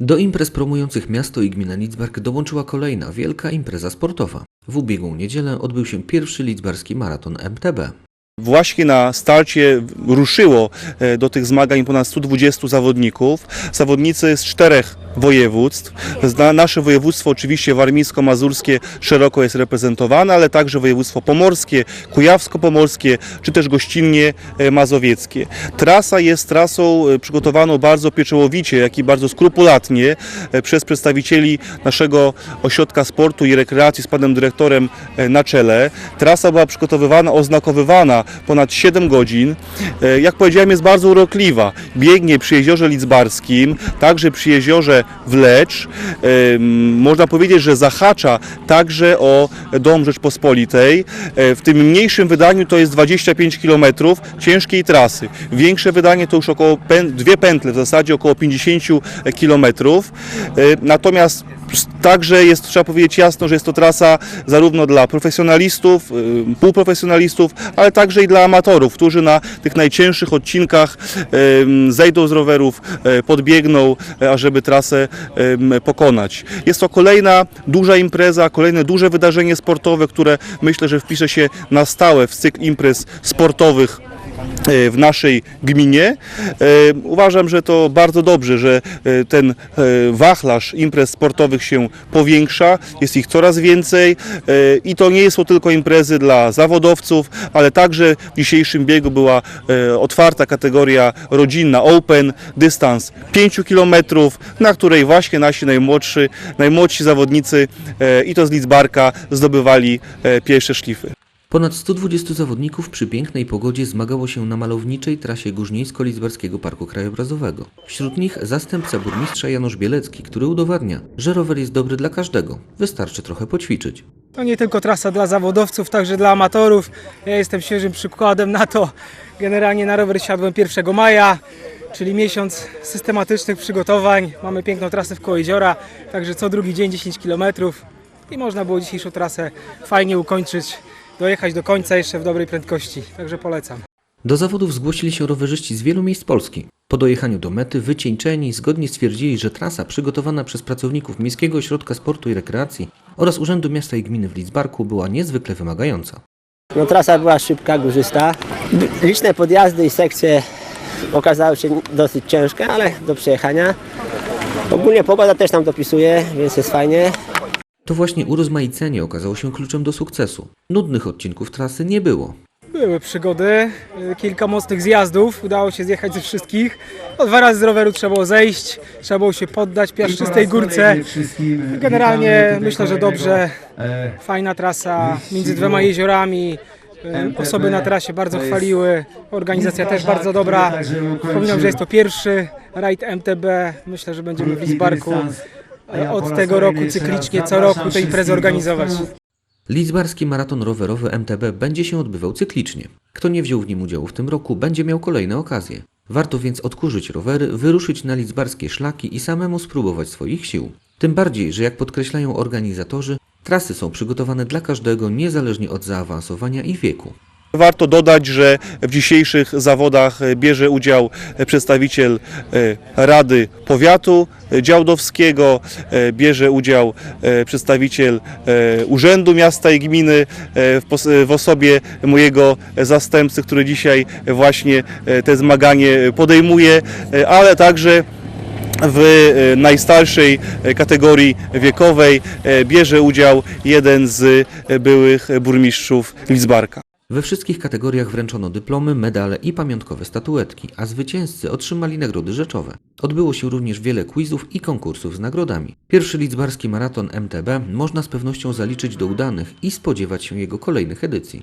Do imprez promujących miasto i gminę Lidzbark dołączyła kolejna wielka impreza sportowa. W ubiegłą niedzielę odbył się pierwszy lidzbarski maraton MTB. Właśnie na starcie ruszyło e, do tych zmagań ponad 120 zawodników. Zawodnicy z czterech województw. Nasze województwo oczywiście warmińsko-mazurskie szeroko jest reprezentowane, ale także województwo pomorskie, kujawsko-pomorskie czy też gościnnie e, mazowieckie. Trasa jest trasą e, przygotowaną bardzo pieczołowicie, jak i bardzo skrupulatnie e, przez przedstawicieli naszego ośrodka sportu i rekreacji z panem dyrektorem na czele. Trasa była przygotowywana, oznakowywana ponad 7 godzin. Jak powiedziałem, jest bardzo urokliwa. Biegnie przy jeziorze Lidzbarskim, także przy jeziorze Wlecz. Można powiedzieć, że zahacza także o Dom Rzeczpospolitej. E, W tym mniejszym wydaniu to jest 25 km ciężkiej trasy. Większe wydanie to już około dwie pętle, w zasadzie około 50 km. Natomiast Także jest, trzeba powiedzieć jasno, że jest to trasa zarówno dla profesjonalistów, y, półprofesjonalistów, ale także i dla amatorów, którzy na tych najcięższych odcinkach zejdą z rowerów, e, podbiegną, e, ażeby trasę pokonać. Jest to kolejna duża impreza, kolejne duże wydarzenie sportowe, które myślę, że wpisze się na stałe w cykl imprez sportowych w naszej gminie. E, Uważam, że to bardzo dobrze, że e, ten e, wachlarz imprez sportowych się powiększa, jest ich coraz więcej e, i to nie to tylko imprezy dla zawodowców, ale także w dzisiejszym biegu była e, otwarta kategoria rodzinna Open, dystans 5 km, na której właśnie nasi najmłodsi, najmłodsi zawodnicy e, i to z Lidzbarka zdobywali e, pierwsze szlify. Ponad 120 zawodników przy pięknej pogodzie zmagało się na malowniczej trasie Górnicko-Lidzbarskiego Parku Krajobrazowego. Wśród nich zastępca burmistrza Janusz Bielecki, który udowadnia, że rower jest dobry dla każdego. Wystarczy trochę poćwiczyć. To nie tylko trasa dla zawodowców, także dla amatorów. Ja jestem świeżym przykładem na to. Generalnie na rower siadłem 1 maja, czyli miesiąc systematycznych przygotowań. Mamy piękną trasę w koło jeziora, także co drugi dzień 10 km i można było dzisiejszą trasę fajnie ukończyć, dojechać do końca jeszcze w dobrej prędkości, także polecam. Do zawodów zgłosili się rowerzyści z wielu miejsc Polski. Po dojechaniu do mety wycieńczeni zgodnie stwierdzili, że trasa przygotowana przez pracowników Miejskiego Ośrodka Sportu i Rekreacji oraz Urzędu Miasta i Gminy w Lidzbarku była niezwykle wymagająca. No, trasa była szybka, górzysta. Liczne podjazdy i sekcje okazały się dosyć ciężkie, ale do przejechania. Ogólnie pogoda też nam dopisuje, więc jest fajnie. To właśnie urozmaicenie okazało się kluczem do sukcesu. Nudnych odcinków trasy nie było. Były przygody, y, kilka mocnych zjazdów, udało się zjechać ze wszystkich. O dwa razy z roweru trzeba było zejść, trzeba było się poddać piaszczystej górce. Generalnie myślę, że dobrze. Fajna trasa między dwoma jeziorami. Y, Osoby na trasie bardzo chwaliły. Organizacja też bardzo dobra. Przypominam, że jest to pierwszy rajd MTB. Myślę, że będziemy w Lidzbarku y, od tego roku cyklicznie co roku te imprezy organizować. Lidzbarski maraton rowerowy MTB będzie się odbywał cyklicznie. Kto nie wziął w nim udziału w tym roku, będzie miał kolejne okazje. Warto więc odkurzyć rowery, wyruszyć na lidzbarskie szlaki i samemu spróbować swoich sił. Tym bardziej, że jak podkreślają organizatorzy, trasy są przygotowane dla każdego niezależnie od zaawansowania i wieku. Warto dodać, że w dzisiejszych zawodach bierze udział przedstawiciel e, Rady Powiatu Działdowskiego, e, bierze udział e, przedstawiciel Urzędu Miasta i Gminy w osobie mojego zastępcy, który dzisiaj właśnie te zmaganie podejmuje, ale także w najstarszej kategorii wiekowej bierze udział jeden z byłych burmistrzów Lidzbarka. We wszystkich kategoriach wręczono dyplomy, medale i pamiątkowe statuetki, a zwycięzcy otrzymali nagrody rzeczowe. Odbyło się również wiele quizów i konkursów z nagrodami. Pierwszy lidzbarski maraton MTB można z pewnością zaliczyć do udanych i spodziewać się jego kolejnych edycji.